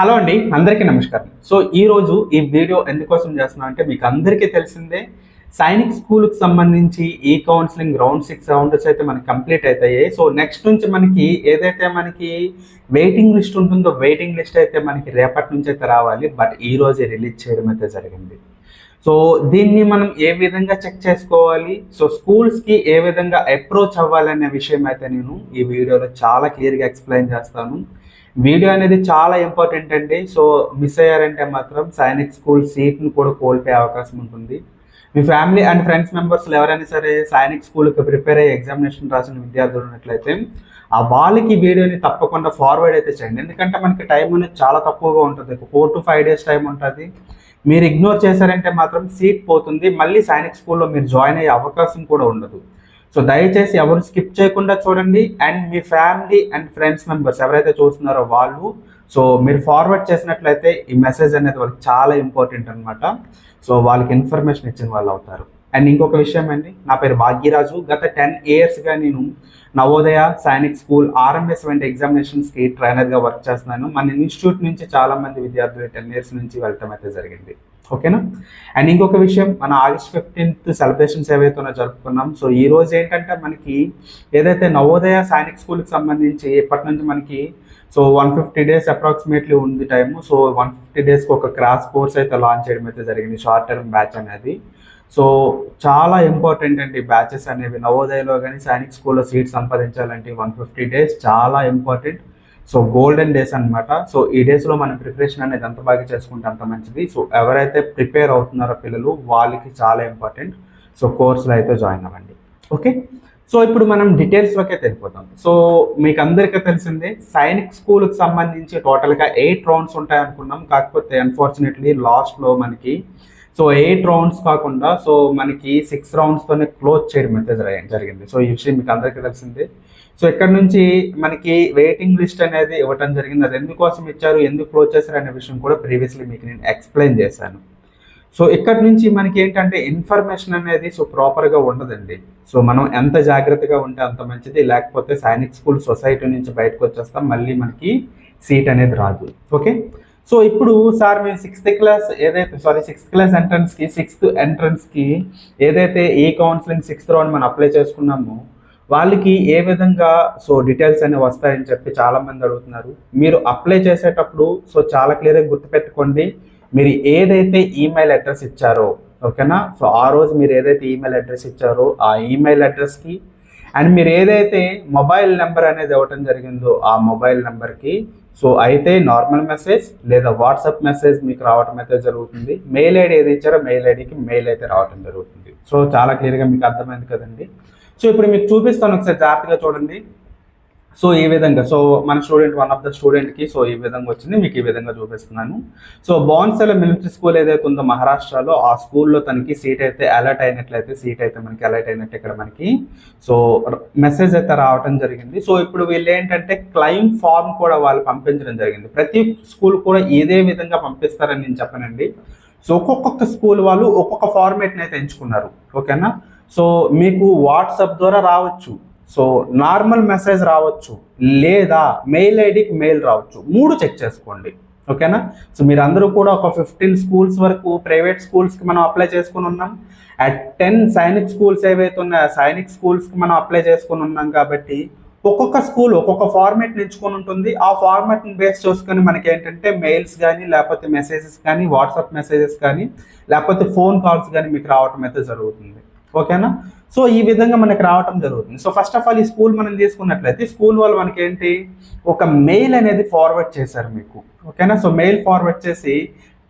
Hello అండి అందరికీ నమస్కారం. సో ఈ రోజు ఈ వీడియో ఎందుకోసం చేస్తున్నా అంటే మీకు అందరికీ తెలిసిందే సైనిక్ స్కూల్కి సంబంధించి ఈ కౌన్సిలింగ్ రౌండ్ సిక్స్ రౌండ్స్ అయితే మనకి కంప్లీట్ అవుతాయి. సో నెక్స్ట్ నుంచి మనకి ఏదైతే మనకి వెయిటింగ్ లిస్ట్ ఉంటుందో వెయిటింగ్ లిస్ట్ అయితే మనకి రేపటి నుంచి అయితే రావాలి. బట్ ఈ రోజే రిలీజ్ చేయడం అయితే జరిగింది. సో దీన్ని మనం ఏ విధంగా చెక్ చేసుకోవాలి? సో స్కూల్స్కి ఏ విధంగా అప్రోచ్ అవ్వాలనే విషయం అయితే నేను ఈ వీడియోలో చాలా క్లియర్గా ఎక్స్ప్లెయిన్ చేస్తాను. వీడియో అనేది చాలా ఇంపార్టెంట్ అండి. సో మిస్ అయ్యారంటే మాత్రం సైనిక్ స్కూల్ సీట్ను కూడా కోల్పోయే అవకాశం ఉంటుంది. మీ ఫ్యామిలీ అండ్ ఫ్రెండ్స్ మెంబర్స్లో ఎవరైనా సరే సైనిక్ స్కూల్కి ప్రిపేర్ అయ్యే ఎగ్జామినేషన్ రాసిన విద్యార్థులు ఉన్నట్లయితే ఆ వాళ్ళకి వీడియోని తప్పకుండా ఫార్వర్డ్ అయితే చేయండి. ఎందుకంటే మనకి టైం అనేది చాలా తక్కువగా ఉంటుంది. Four to five days time ఉంటుంది. మీరు ఇగ్నోర్ చేశారంటే మాత్రం సీట్ పోతుంది. మళ్ళీ సైనిక్ స్కూల్లో మీరు జాయిన్ అయ్యే అవకాశం కూడా ఉండదు. సో దయచేసి ఎవరు స్కిప్ చేయకుండా చూడండి. అండ్ మీ ఫ్యామిలీ అండ్ ఫ్రెండ్స్ మెంబర్స్ ఎవరైతే చూస్తున్నారో వాళ్ళు సో మీరు ఫార్వర్డ్ చేసినట్లయితే ఈ మెసేజ్ అనేది వాళ్ళకి చాలా ఇంపార్టెంట్ అనమాట సో వాళ్ళకి ఇన్ఫర్మేషన్ ఇచ్చిన వాళ్ళు అవుతారు. అండ్ ఇంకొక విషయం అండి నా పేరు భాగ్యరాజు. గత టెన్ ఇయర్స్గా నేను నవోదయ సైనిక్ స్కూల్ ఆర్ఎంఎస్ వంటి ఎగ్జామినేషన్స్కి ట్రైనర్గా వర్క్ చేస్తున్నాను. మన ఇన్స్టిట్యూట్ నుంచి చాలా మంది విద్యార్థులు టెన్ ఇయర్స్ నుంచి వెళ్ళటం అయితే జరిగింది. ఓకేనా అండ్ ఇంకొక విషయం మన ఆగస్ట్ ఫిఫ్టీన్త్ సెలబ్రేషన్స్ ఏవైతే జరుపుకున్నాం. సో ఈ రోజు ఏంటంటే మనకి ఏదైతే నవోదయ సైనిక్ స్కూల్కి సంబంధించి ఎప్పటి నుంచి మనకి so one fifty days approximately ఉంది టైము సో వన్ ఫిఫ్టీ డేస్కి ఒక క్రాస్ కోర్స్ అయితే లాంచ్ చేయడం అయితే జరిగింది షార్ట్ టర్మ్ బ్యాచ్ అనేది. సో చాలా ఇంపార్టెంట్ అండి బ్యాచెస్ అనేవి. నవోదయలో కానీ సైనిక్ స్కూల్లో సీట్ సంపాదించాలంటే వన్ ఫిఫ్టీ డేస్ చాలా ఇంపార్టెంట్ సో గోల్డెన్ డేస్ అనమాట సో ఈ డేస్లో మనం ప్రిపరేషన్ అనేది ఎంత బాగా చేసుకుంటే అంత మంచిది. సో ఎవరైతే ప్రిపేర్ అవుతున్నారో పిల్లలు వాళ్ళకి చాలా ఇంపార్టెంట్ సో కోర్సులో అయితే జాయిన్ అవ్వండి. ఓకే సో ఇప్పుడు మనం డీటెయిల్స్లోకి వెళ్ళిపోతాం సో మీకు అందరికీ తెలిసిందే సైనిక్ స్కూల్కి సంబంధించి టోటల్గా ఎయిట్ రౌండ్స్ ఉంటాయి అనుకున్నాం కాకపోతే అన్ఫార్చునేట్లీ లాస్ట్లో మనకి సో ఎయిట్ రౌండ్స్ కాకుండా సో మనకి సిక్స్ రౌండ్స్తోనే క్లోజ్ చేయడం అయితే జరిగింది. సో ఈ విషయం మీకు అందరికీ తెలిసిందే. సో ఇక్కడ నుంచి మనకి వెయిటింగ్ లిస్ట్ అనేది ఇవ్వటం జరిగింది. అది ఎందుకోసం ఇచ్చారు? ఎందుకు క్లోజ్ చేశారు? అనే విషయం కూడా ప్రీవియస్లీ మీకు నేను ఎక్స్ప్లెయిన్ చేశాను. సో ఇక్కడ నుంచి మనకి ఏంటంటే ఇన్ఫర్మేషన్ అనేది సో ప్రాపర్గా ఉండదండి. సో మనం ఎంత జాగ్రత్తగా ఉంటే అంత మంచిది. లేకపోతే సైనిక్ స్కూల్ సొసైటీ నుంచి బయటకు వచ్చేస్తాం. మళ్ళీ మనకి సీట్ అనేది రాదు. ఓకే సో ఇప్పుడు సార్ మేము సిక్స్త్ క్లాస్ ఏదైతే సారీ సిక్స్త్ క్లాస్ ఎంట్రన్స్కి సిక్స్త్ ఎంట్రన్స్కి ఏదైతే ఈ కౌన్సిలింగ్ సిక్స్త్ రౌండ్ మనం అప్లై చేసుకున్నామో వాళ్ళకి ఏ విధంగా సో డీటెయిల్స్ అనేవి వస్తాయని చెప్పి చాలా మంది అడుగుతున్నారు. మీరు అప్లై చేసేటప్పుడు సో చాలా క్లియర్గా గుర్తుపెట్టుకోండి మీరు ఏదైతే ఈమెయిల్ అడ్రస్ ఇచ్చారో ఓకేనా సో ఆ రోజు మీరు ఏదైతే ఈమెయిల్ అడ్రస్ ఇచ్చారో ఆ ఈమెయిల్ అడ్రస్కి అండ్ మీరు ఏదైతే మొబైల్ నెంబర్ అనేది ఇవ్వటం జరిగిందో ఆ మొబైల్ నెంబర్కి సో అయితే నార్మల్ మెసేజ్ లేదా వాట్సాప్ మెసేజ్ మీకు రావటం అయితే జరుగుతుంది. మెయిల్ ఐడి ఏది ఇచ్చారో మెయిల్ ఐడికి మెయిల్ అయితే రావటం జరుగుతుంది. సో చాలా క్లియర్గా మీకు అర్థమైంది కదండి. సో ఇప్పుడు మీకు చూపిస్తాను ఒకసారి జాగ్రత్తగా చూడండి. సో ఈ విధంగా? సో మన స్టూడెంట్ వన్ ఆఫ్ ద స్టూడెంట్కి సో ఈ విధంగా వచ్చింది? మీకు ఈ విధంగా చూపిస్తున్నాను. సో బాన్సెల మిలిటరీ స్కూల్ ఏదైతే ఉందో మహారాష్ట్రలో ఆ స్కూల్లో తనకి సీట్ అయితే అలర్ట్ అయినట్లయితే సీట్ అయితే మనకి అలర్ట్ అయినట్టు ఇక్కడ మనకి సో మెసేజ్ అయితే రావటం జరిగింది. సో ఇప్పుడు వీళ్ళు ఏంటంటే క్లైమ్ ఫామ్ కూడా వాళ్ళు పంపించడం జరిగింది. ప్రతి స్కూల్ కూడా ఏదే విధంగా పంపిస్తారని నేను చెప్పనండి. సో ఒక్కొక్క స్కూల్ వాళ్ళు ఒక్కొక్క ఫార్మేట్ని అయితే ఎంచుకున్నారు. ఓకేనా? సో మీకు వాట్సాప్ ద్వారా రావచ్చు. సో నార్మల్ మెసేజ్ రావచ్చు లేదా మెయిల్ ఐడికి మెయిల్ రావచ్చు. మూడు చెక్ చేసుకోండి. ఓకేనా? సో మీరు అందరూ కూడా ఒక ఫిఫ్టీన్ స్కూల్స్ వరకు ప్రైవేట్ స్కూల్స్కి మనం అప్లై చేసుకుని ఉన్నాం. అట్ టెన్ సైనిక్ స్కూల్స్ ఏవైతే ఉన్నాయో సైనిక్ స్కూల్స్కి మనం అప్లై చేసుకుని ఉన్నాం కాబట్టి ఒక్కొక్క స్కూల్ ఒక్కొక్క ఫార్మేట్ ఎంచుకొని ఉంటుంది. ఆ ఫార్మాట్ని బేస్ చేసుకొని మనకి ఏంటంటే మెయిల్స్ కానీ లేకపోతే మెసేజెస్ కానీ వాట్సాప్ మెసేజెస్ కానీ లేకపోతే ఫోన్ కాల్స్ కానీ మీకు రావటం అయితే జరుగుతుంది. ఓకేనా? సో ఈ విధంగా మనకి రావటం జరుగుతుంది. సో ఫస్ట్ ఆఫ్ ఆల్ ఈ స్కూల్ మనం తీసుకున్నట్లయితే స్కూల్ వాళ్ళు మనకి ఏంటి ఒక మెయిల్ అనేది ఫార్వర్డ్ చేశారు మీకు. ఓకేనా? సో మెయిల్ ఫార్వర్డ్ చేసి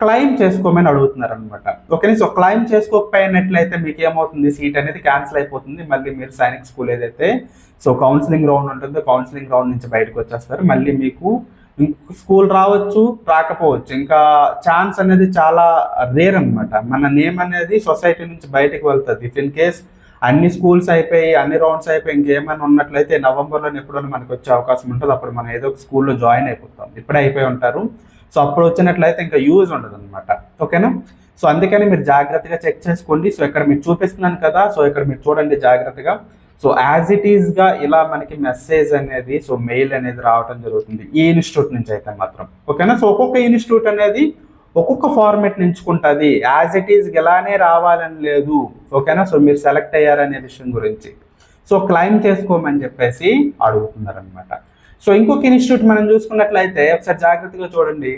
క్లైమ్ చేసుకోమని అడుగుతున్నారు అనమాట ఓకేనా? సో క్లైమ్ చేసుకోకపోయినట్లయితే మీకు ఏమవుతుంది సీట్ అనేది క్యాన్సిల్ అయిపోతుంది. మళ్ళీ మీరు సైనిక్ స్కూల్ ఏదైతే సో కౌన్సిలింగ్ రౌండ్ ఉంటుందో కౌన్సిలింగ్ రౌండ్ నుంచి బయటకు వచ్చేస్తారు. మళ్ళీ మీకు స్కూల్ రావచ్చు రాకపోవచ్చు. ఇంకా ఛాన్స్ అనేది చాలా రేర్ అనమాట మన నేమ్ అనేది సొసైటీ నుంచి బయటకు వెళ్తుంది. ఇఫ్ ఇన్ కేస్ అన్ని స్కూల్స్ అయిపోయి అన్ని రౌండ్స్ అయిపోయి ఇంకేమైనా ఉన్నట్లయితే నవంబర్లో ఎప్పుడైనా మనకు వచ్చే అవకాశం ఉంటుంది. అప్పుడు మనం ఏదో ఒక స్కూల్లో జాయిన్ అయిపోతాం. ఇప్పుడే అయిపోయి ఉంటారు. సో అప్పుడు వచ్చినట్లయితే ఇంకా యూజ్ ఉండదు అనమాట ఓకేనా? సో అందుకని మీరు జాగ్రత్తగా చెక్ చేసుకోండి. సో ఇక్కడ మీరు చూపిస్తున్నాను కదా. సో ఇక్కడ మీరు చూడండి జాగ్రత్తగా. సో యాజ్ ఇట్ ఈస్గా ఇలా మనకి మెసేజ్ అనేది సో మెయిల్ అనేది రావడం జరుగుతుంది. ఈ ఇన్స్టిట్యూట్ నుంచి అయితే మాత్రం. ఓకేనా సో ఒక్కొక్క ఇన్స్టిట్యూట్ అనేది ఒక్కొక్క ఫార్మేట్ ఎంచుకుంటుంది యాజ్ ఇట్ ఈస్ ఇలానే రావాలని లేదు. ఓకేనా సో మీరు సెలెక్ట్ అయ్యారనే విషయం గురించి. సో క్లైమ్ చేసుకోమని చెప్పేసి అడుగుతున్నారనమాట సో ఇంకొక ఇన్స్టిట్యూట్ మనం చూసుకున్నట్లయితే ఒకసారి జాగ్రత్తగా చూడండి.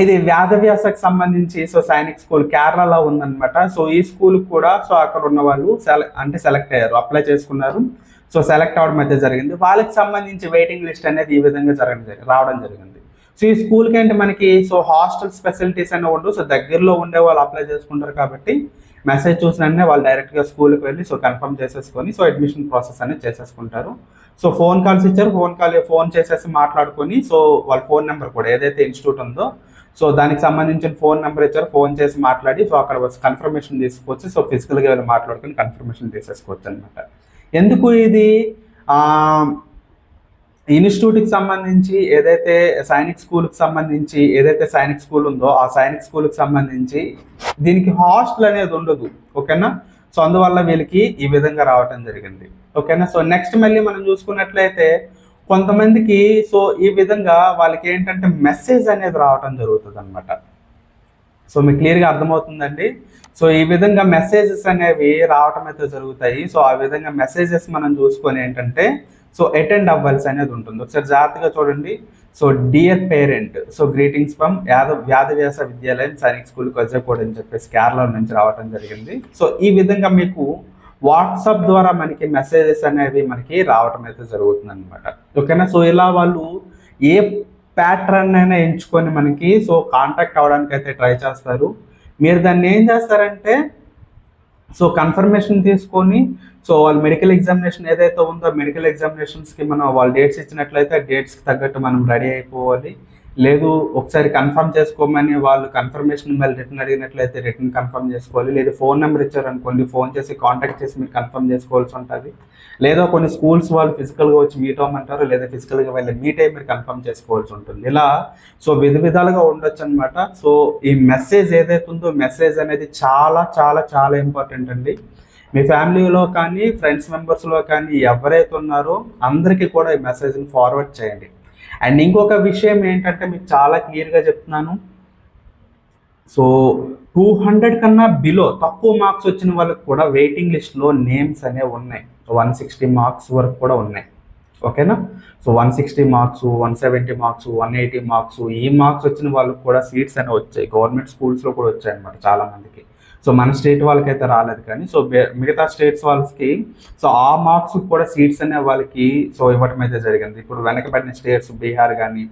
ఇది వ్యాధవ్యాసకు సంబంధించి సో సైనిక్ స్కూల్ కేరళలో ఉందన్నమాట. సో ఈ స్కూల్ కూడా సో అక్కడ ఉన్న వాళ్ళు అంటే సెలెక్ట్ అయ్యారు అప్లై చేసుకున్నారు. సో సెలెక్ట్ అవడం అయితే జరిగింది. వాళ్ళకి సంబంధించి వెయిటింగ్ లిస్ట్ అనేది ఈ విధంగా జరగడం జరిగింది రావడం జరిగింది. సో ఈ స్కూల్కి అంటే మనకి సో హాస్టల్ ఫెసిలిటీస్ అనేవి ఉండవు. సో దగ్గరలో ఉండే వాళ్ళు అప్లై చేసుకుంటారు కాబట్టి మెసేజ్ చూసిన వెంటనే వాళ్ళు డైరెక్ట్గా స్కూల్కి వెళ్ళి సో కన్ఫర్మ్ చేసేసుకొని సో అడ్మిషన్ ప్రాసెస్ అనేది చేసేసుకుంటారు. సో ఫోన్ కాల్స్ ఇచ్చారు ఫోన్ కాల్ ఫోన్ చేసేసి మాట్లాడుకొని సో వాళ్ళ ఫోన్ నెంబర్ కూడా ఏదైతే ఇన్స్టిట్యూట్ ఉందో సో దానికి సంబంధించిన ఫోన్ నెంబర్ ఇచ్చారు ఫోన్ చేసి మాట్లాడి సో అక్కడ కన్ఫర్మేషన్ తీసుకొచ్చి సో ఫిజికల్గా వెళ్ళి మాట్లాడుకొని కన్ఫర్మేషన్ తీసేసుకోవచ్చు అనమాట ఎందుకు ఇది? ఇన్స్టిట్యూట్కి సంబంధించి ఏదైతే సైనిక్ స్కూల్కి సంబంధించి ఏదైతే సైనిక్ స్కూల్ ఉందో ఆ సైనిక్ స్కూల్కి సంబంధించి దీనికి హాస్టల్ అనేది ఉండదు. ఓకేనా? సో అందువల్ల వీళ్ళకి ఈ విధంగా రావటం జరిగింది. ఓకేనా? సో నెక్స్ట్ మళ్ళీ మనం చూసుకున్నట్లయితే కొంతమందికి సో ఈ విధంగా వాళ్ళకి ఏంటంటే మెసేజ్ అనేది రావటం జరుగుతుంది అనమాట సో మీకు క్లియర్గా అర్థమవుతుందండి? సో ఈ విధంగా మెసేజెస్ అనేవి రావటం అయితే జరుగుతాయి. సో ఆ విధంగా మెసేజెస్ మనం చూసుకొని ఏంటంటే సో అటెండ్ అవ్వాల్సి అనేది ఉంటుంది. ఒకసారి జాగ్రత్తగా చూడండి. So dear parent so greetings from Yadav వ్యాధవ్యాస విద్యాలయం సైనిక్ స్కూల్ కొజ్జకోడ్ అని చెప్పేసి కేరళ నుంచి రావటం జరిగింది. సో ఈ విధంగా మీకు వాట్సాప్ ద్వారా మనకి మెసేజెస్ అనేవి మనకి రావటం అయితే జరుగుతుంది అనమాట ఓకేనా? సో ఇలా వాళ్ళు ఏ ప్యాటర్న్ అయినా ఎంచుకొని మనకి సో కాంటాక్ట్ అవ్వడానికి అయితే ట్రై చేస్తారు. మీరు దాన్ని ఏం చేస్తారంటే సో కన్ఫర్మేషన్ తీసుకొని సో వాళ్ళ మెడికల్ ఎగ్జామినేషన్ ఏదైతే ఉందో మెడికల్ ఎగ్జామినేషన్స్కి మనం వాళ్ళు డేట్స్ ఇచ్చినట్లయితే డేట్స్కి తగ్గట్టు మనం రెడీ అయిపోవాలి. లేదు ఒకసారి కన్ఫర్మ్ చేసుకోమని వాళ్ళు కన్ఫర్మేషన్ మళ్ళీ రిటర్న్ అడిగినట్లయితే రిటర్న్ కన్ఫర్మ్ చేసుకోవాలి. లేదు ఫోన్ నెంబర్ ఇచ్చారనుకోండి ఫోన్ చేసి కాంటాక్ట్ చేసి మీరు కన్ఫర్మ్ చేసుకోవాల్సి ఉంటుంది. లేదా కొన్ని స్కూల్స్ వాళ్ళు ఫిజికల్గా వచ్చి మీట్ అవ్వమంటారు లేదా ఫిజికల్గా వెళ్ళి మీట్ అయ్యి మీరు కన్ఫర్మ్ చేసుకోవాల్సి ఉంటుంది. ఇలా సో విధ విధాలుగా ఉండొచ్చు అనమాట సో ఈ మెసేజ్ ఏదైతే ఉందో మెసేజ్ అనేది చాలా చాలా చాలా ఇంపార్టెంట్ అండి. మీ ఫ్యామిలీలో కానీ ఫ్రెండ్స్ మెంబర్స్లో కానీ ఎవరైతే ఉన్నారో అందరికీ కూడా ఈ మెసేజ్ని ఫార్వర్డ్ చేయండి. అండ్ ఇంకొక విషయం ఏంటంటే మీకు చాలా క్లియర్గా చెప్తున్నాను. సో టూ హండ్రెడ్ కన్నా బిలో తక్కువ మార్క్స్ వచ్చిన వాళ్ళకి కూడా వెయిటింగ్ లిస్ట్లో నేమ్స్ అనేవి ఉన్నాయి. వన్ సిక్స్టీ మార్క్స్ వరకు కూడా ఉన్నాయి. ఓకేనా? So one sixty marks one seventy marks one eighty marks ఈ మార్క్స్ వచ్చిన వాళ్ళకి కూడా సీట్స్ అనేవి వచ్చాయి. గవర్నమెంట్ స్కూల్స్లో కూడా వచ్చాయి అనమాట చాలామందికి. సో మన స్టేట్ వాళ్ళకైతే రాలేదు కానీ సో మిగతా స్టేట్స్ వాళ్ళకి సో ఆ మార్క్స్ కూడా సీట్స్ అనే వాళ్ళకి సో ఇవ్వటం అయితే జరిగింది. ఇప్పుడు వెనకబడిన స్టేట్స్ బీహార్ కానీ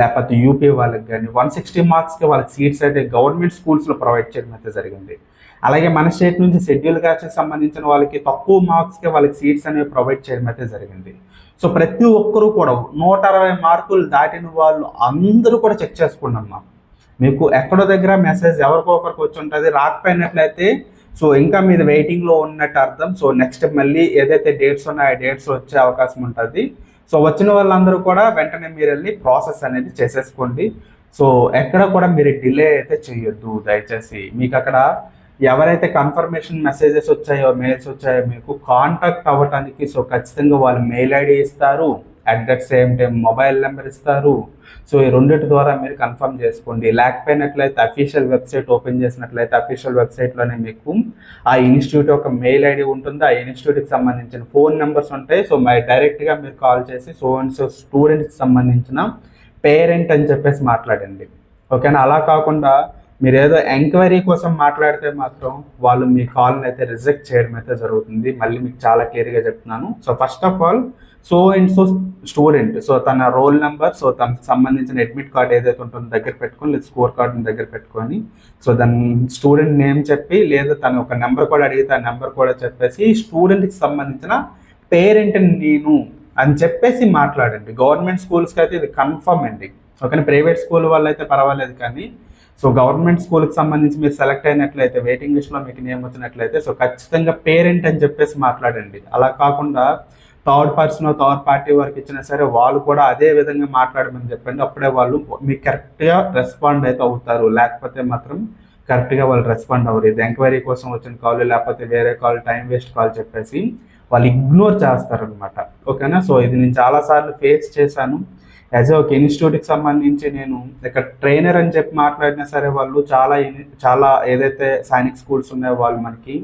లేకపోతే యూపీ వాళ్ళకి కానీ వన్ సిక్స్టీ మార్క్స్కి వాళ్ళకి సీట్స్ అయితే గవర్నమెంట్ స్కూల్స్లో ప్రొవైడ్ చేయడం అయితే జరిగింది. అలాగే మన స్టేట్ నుంచి షెడ్యూల్ కాస్ట్కి సంబంధించిన వాళ్ళకి తక్కువ మార్క్స్కి వాళ్ళకి సీట్స్ అనేవి ప్రొవైడ్ చేయడం అయితే జరిగింది. సో ప్రతి ఒక్కరూ కూడా నూట అరవై మార్కులు దాటిన వాళ్ళు అందరూ కూడా చెక్ చేసుకున్నాం మీకు ఎక్కడో దగ్గర మెసేజ్ ఎవరికో ఒకరికి వచ్చి ఉంటుంది. రాకపోయినట్లయితే సో ఇంకా మీరు వెయిటింగ్లో ఉన్నట్టు అర్థం. సో నెక్స్ట్ మళ్ళీ ఏదైతే డేట్స్ ఉన్నాయో ఆ డేట్స్ వచ్చే అవకాశం ఉంటుంది. సో వచ్చిన వాళ్ళందరూ కూడా వెంటనే మీరు వెళ్ళి ప్రాసెస్ అనేది చేసేసుకోండి. సో ఎక్కడ కూడా మీరు డిలే అయితే చేయొద్దు. దయచేసి మీకు అక్కడ ఎవరైతే కన్ఫర్మేషన్ మెసేజెస్ వచ్చాయో మెయిల్స్ వచ్చాయో మీకు కాంటాక్ట్ అవ్వటానికి సో ఖచ్చితంగా వాళ్ళు మెయిల్ ఐడి ఇస్తారు. At that same time mobile number ఇస్తారు. సో ఈ రెండింటి ద్వారా మీరు కన్ఫర్మ్ చేసుకోండి. లేకపోయినట్లయితే అఫీషియల్ వెబ్సైట్ ఓపెన్ చేసినట్లయితే అఫీషియల్ వెబ్సైట్లోనే మీకు ఆ ఇన్స్టిట్యూట్ ఒక మెయిల్ ఐడి ఉంటుంది. ఆ ఇన్స్టిట్యూట్కి సంబంధించిన ఫోన్ నెంబర్స్ ఉంటాయి. సో మై డైరెక్ట్గా మీరు కాల్ చేసి సో అండ్ సో స్టూడెంట్స్కి సంబంధించిన పేరెంట్ అని చెప్పేసి మాట్లాడండి. ఓకేనా అలా కాకుండా మీరు ఏదో ఎంక్వైరీ కోసం మాట్లాడితే మాత్రం వాళ్ళు మీ కాల్ని అయితే రిజెక్ట్ చేయడం అయితే జరుగుతుంది. మళ్ళీ మీకు చాలా క్లియర్గా చెప్తున్నాను. So first of all so and so student so తన రోల్ నెంబర్ సో తనకు సంబంధించిన అడ్మిట్ కార్డ్ ఏదైతే ఉంటుందో దగ్గర పెట్టుకొని లేదా స్కోర్ కార్డుని దగ్గర పెట్టుకొని సో దాని స్టూడెంట్ నేమ్ చెప్పి లేదా తన ఒక నెంబర్ కూడా అడిగితే ఆ నెంబర్ కూడా చెప్పేసి స్టూడెంట్కి సంబంధించిన పేరెంట్ నేను అని చెప్పేసి మాట్లాడండి. గవర్నమెంట్ స్కూల్స్కి అయితే ఇది కన్ఫర్మ్ అండి. ఓకే ప్రైవేట్ స్కూల్ వాళ్ళు అయితే పర్వాలేదు కానీ సో గవర్నమెంట్ స్కూల్కి సంబంధించి మీరు సెలెక్ట్ అయినట్లయితే వెయిటింగ్ లిస్ట్లో మీకు నేమ్ వచ్చినట్లయితే సో ఖచ్చితంగా పేరెంట్ అని చెప్పేసి మాట్లాడండి. అలా కాకుండా థర్డ్ పర్సన్ థర్డ్ పార్టీ వరకు ఇచ్చినా సరే వాళ్ళు కూడా అదే విధంగా మాట్లాడమని చెప్పండి. అప్పుడే వాళ్ళు మీకు కరెక్ట్గా రెస్పాండ్ అయితే అవుతారు. లేకపోతే మాత్రం కరెక్ట్గా వాళ్ళు రెస్పాండ్ అవ్వరు. ఇది ఎంక్వైరీ కోసం వచ్చిన కాల్ లేకపోతే వేరే కాల్ టైం వేస్ట్ కాల్ చెప్పేసి వాళ్ళు ఇగ్నోర్ చేస్తారనమాట ఓకేనా? సో ఇది నేను చాలాసార్లు ఫేస్ చేశాను. యాజ్ ఒక ఇన్స్టిట్యూట్కి సంబంధించి నేను ఇక్కడ ట్రైనర్ అని చెప్పి మాట్లాడినా సరే వాళ్ళు చాలా చాలా ఏదైతే సైనిక్ స్కూల్స్ ఉన్నాయో వాళ్ళు మనకి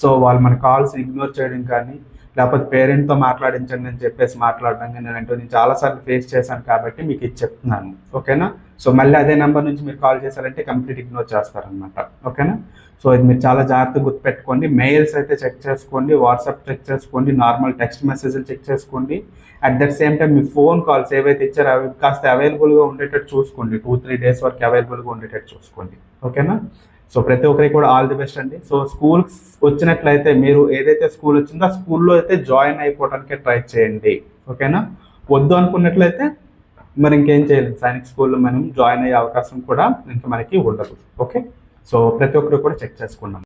సో వాళ్ళు మన కాల్స్ ఇగ్నోర్ చేయడం కానీ లేకపోతే పేరెంట్తో మాట్లాడించండి అని చెప్పేసి మాట్లాడడం కానీ నేను అంటే నేను చాలాసార్లు ఫేస్ చేశాను కాబట్టి మీకు ఇది చెప్తున్నాను. ఓకేనా? సో మళ్ళీ అదే నెంబర్ నుంచి మీరు కాల్ చేశారంటే కంప్లీట్ ఇగ్నోర్ చేస్తారనమాట ఓకేనా? సో ఇది మీరు చాలా జాగ్రత్తగా గుర్తుపెట్టుకోండి. మెయిల్స్ అయితే చెక్ చేసుకోండి వాట్సాప్ చెక్ చేసుకోండి నార్మల్ టెక్స్ట్ మెసేజ్లు చెక్ చేసుకోండి. అట్ దట్ సేమ్ టైం మీ ఫోన్ కాల్స్ ఏవైతే ఇచ్చారో అవి కాస్త అవైలబుల్గా ఉండేటట్టు చూసుకోండి. టూ త్రీ డేస్ వరకు అవైలబుల్గా ఉండేటట్టు చూసుకోండి. ఓకేనా సో ప్రతి ఒక్కరికి కూడా ఆల్ ది బెస్ట్ అండి. సో స్కూల్స్ వచ్చినట్లయితే మీరు ఏదైతే స్కూల్ వచ్చిందో ఆ స్కూల్లో అయితే జాయిన్ అయిపోవడానికి ట్రై చేయండి. ఓకేనా వద్దు అనుకున్నట్లయితే మరి ఇంకేం చేయలేదు సైనిక్ స్కూల్లో మనం జాయిన్ అయ్యే అవకాశం కూడా ఇంకా మనకి ఉండదు. ఓకే సో ప్రతి ఒక్కరు కూడా చెక్ చేసుకున్నాం